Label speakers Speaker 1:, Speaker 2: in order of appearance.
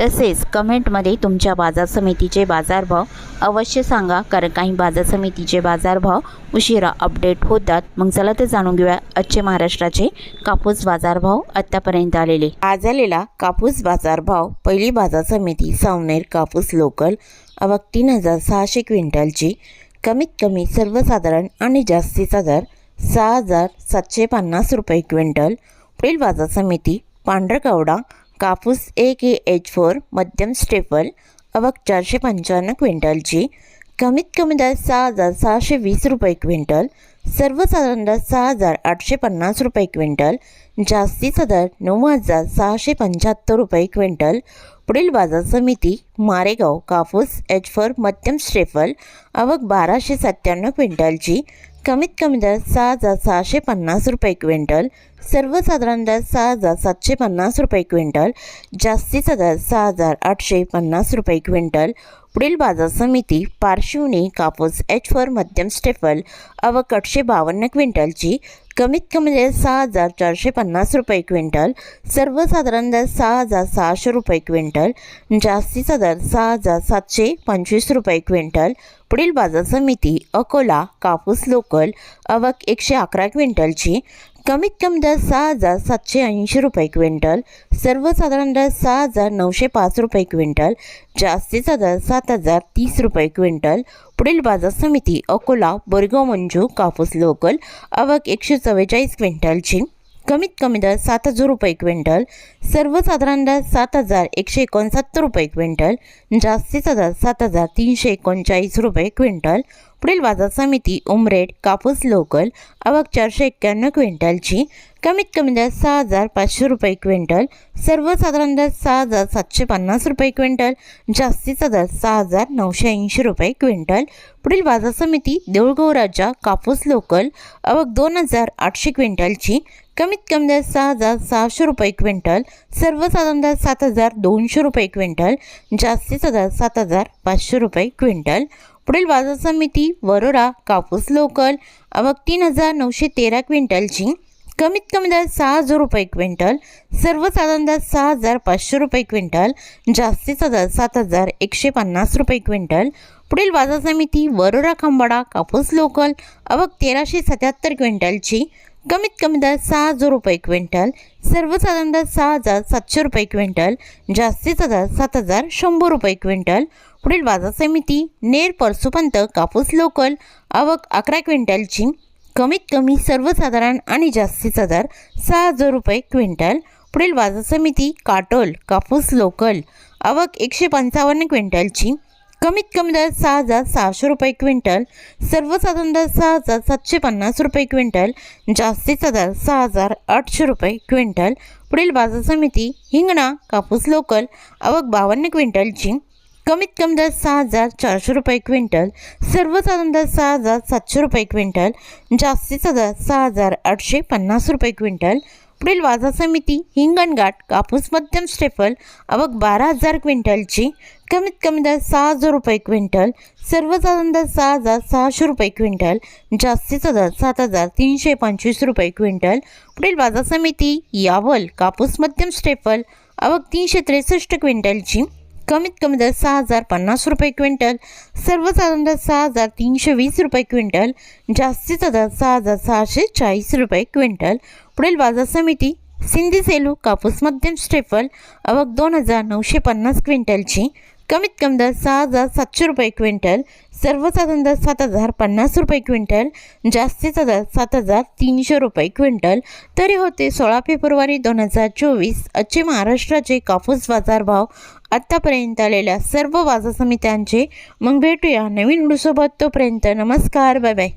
Speaker 1: तसेच कमेंटमध्ये तुमच्या बाजार समितीचे बाजारभाव अवश्य सांगा कारण काही बाजार समितीचे बाजारभाव उशिरा अपडेट होतात. मग चला तर जाणून घेऊया आजचे महाराष्ट्राचे कापूस बाजारभाव आत्तापर्यंत आलेले. आज आलेला कापूस बाजारभाव पहिली बाजार समिती सावनेर कापूस लोकल अवघ तीन हजार सहाशे क्विंटलची. कमीत कमी सर्वसाधारण आणि जास्तीचा दर सहा हजार सातशे पन्नास रुपये क्विंटल. पुढील बाजार समिती पांढरकवडा कापूस एक ए एच फोर मध्यम स्टेपल अवक चारशे पंच्याण्णव क्विंटलची कमीत कमी दर सहा हजार सहाशे वीस रुपये क्विंटल सर्वसाधारण दर सहा हजार आठशे पन्नास रुपये क्विंटल जास्तीचा दर नऊ हजार सहाशे पंच्याहत्तर रुपये क्विंटल. पुढील बाजार समिती मारेगाव कापूस एच फोर मध्यम स्टेफल अवक बाराशे सत्त्याण्णव क्विंटलची कमीत कमी दर सहा हजार सहाशे पन्नास रुपये क्विंटल सर्वसाधारण दर सहा हजार सातशे पन्नास रुपये क्विंटल जास्तीचा दर सहा हजार आठशे पन्नास रुपये क्विंटल. पुढील बाजार समिती पार्श्वनी कापूस एच फोर मध्यम स्टेफल अवक आठशे बावन्न क्विंटलची कमीत कमी दर सहा हजार चारशे पन्नास रुपये क्विंटल सर्वसाधारण दर सहा हजार सहाशे रुपये क्विंटल जास्तीचा दर सहा हजार सातशे पंचवीस रुपये क्विंटल. पुढील बाजार समिती अकोला कापूस लोकल अवक एकशे अकरा क्विंटलची कमीत कमी दर सहा हजार सातशे ऐंशी रुपये क्विंटल सर्वसाधारण दर सहा हजार नऊशे पाच रुपये क्विंटल जास्तीचा दर सात हजार तीस रुपये क्विंटल. पुढील बाजार समिती अकोला बोरगाव मंजू कापूस लोकल अवक एकशे चव्वेचाळीस क्विंटलची. कमीत कमी दर सात हजार रुपये क्विंटल सर्वसाधारण दर सात हजार एकशे एकोणसत्तर रुपये क्विंटल जास्तीचा दर सात हजार तीनशे एकोणचाळीस रुपये क्विंटल. पुढील बाजार समिती उमरेड कापूस लोकल आवक चारशे एक्क्याण्णव क्विंटलची कमीत कमी दर सहा हजार पाचशे रुपये क्विंटल सर्वसाधारण दर सहा हजार सातशे पन्नास रुपये क्विंटल जास्तीचा दर सहा हजार नऊशे ऐंशी रुपये क्विंटल. पुढील बाजार समिती देऊळगाव राजा कापूस लोकल आवक दोन हजार आठशे क्विंटलची कमीत कमी दर सहा हजार सहाशे रुपये क्विंटल सर्वसाधारण दर सात हजार दोनशे रुपये क्विंटल जास्तीचा दर सात हजार पाचशे रुपये क्विंटल. पुढील बाजार समिती वरोरा कापूस लोकल अवक तीन हजार नऊशे तेरा क्विंटलची. कमीत कमी दर सहा हजार रुपये क्विंटल सर्वसाधारण दर सहा हजार पाचशे रुपये क्विंटल जास्तीचा दर सात हजार एकशे पन्नास रुपये क्विंटल. पुढील बाजार समिती वरोरा खंबाडा कापूस लोकल अवक तेराशे सत्याहत्तर क्विंटलची. कमीत कमी दर सहा हजार रुपये क्विंटल सर्वसाधारण दर सहा हजार सातशे रुपये क्विंटल जास्तीचा दर सात हजार शंभर रुपये क्विंटल. पुढील बाजार समिती नेर परसुपंत कापूस लोकल आवक अकरा क्विंटलची कमीत कमी सर्वसाधारण आणि जास्तीचा दर सहा हजार रुपये क्विंटल. पुढील बाजार समिती काटोल कापूस लोकल आवक एकशे पंचावन्न क्विंटलची कमीत कमी दर सहा हजार सहाशे रुपये क्विंटल सर्वसाधारण दर सहा हजार सातशे पन्नास रुपये क्विंटल जास्तीचा दर सहा हजार आठशे रुपये क्विंटल. पुढील बाजार समिती हिंगणा कापूस लोकल आवक बावन्न क्विंटलची कमीत कमी दर सहा हजार चारशे रुपये क्विंटल सर्वसाधारण दर सहा हजार सातशे रुपये क्विंटल जास्तीचा दर सहा हजार आठशे पन्नास रुपये क्विंटल. पुढील बाजार समिती हिंगणघाट कापूस मध्यम स्टेफल अवक बारा हजार क्विंटलची कमीत कमी दर सहा हजार रुपये क्विंटल सर्वसाधारण दर सहा हजार सहाशे रुपये क्विंटल जास्तीचा दर सात हजार तीनशे पंचवीस रुपये क्विंटल. पुढील बाजार समिती यावल कापूस मध्यम स्टेफल अवक तीनशे त्रेसष्ट क्विंटलची कमीत कमी दर सहा हजार पन्नास रुपये क्विंटल सर्वसाधारण दर सहा हजार तीनशे वीस रुपये क्विंटल जास्तीचा दर सहा हजार सहाशे चाळीस रुपये क्विंटल. पुढील बाजार समिती सिंधी सेलू कापूस मध्यम स्टेफल आवक दोन हजार नऊशे पन्नास क्विंटलची. कमीत कमी दर सहा हजार सातशे रुपये क्विंटल सर्वसाधारण दर सात हजार पन्नास रुपये क्विंटल जास्तीचा दर सात हजार तीनशे रुपये क्विंटल. तरी होते सोळा फेब्रुवारी दोन हजार चोवीस आजचे महाराष्ट्राचे कापूस बाजारभाव. आत्तापर्यंत आलेल्या सर्व बाजार समित्यांचे मग भेटूया नवीन व्हिडिओसोबत. तोपर्यंत नमस्कार बाय बाय.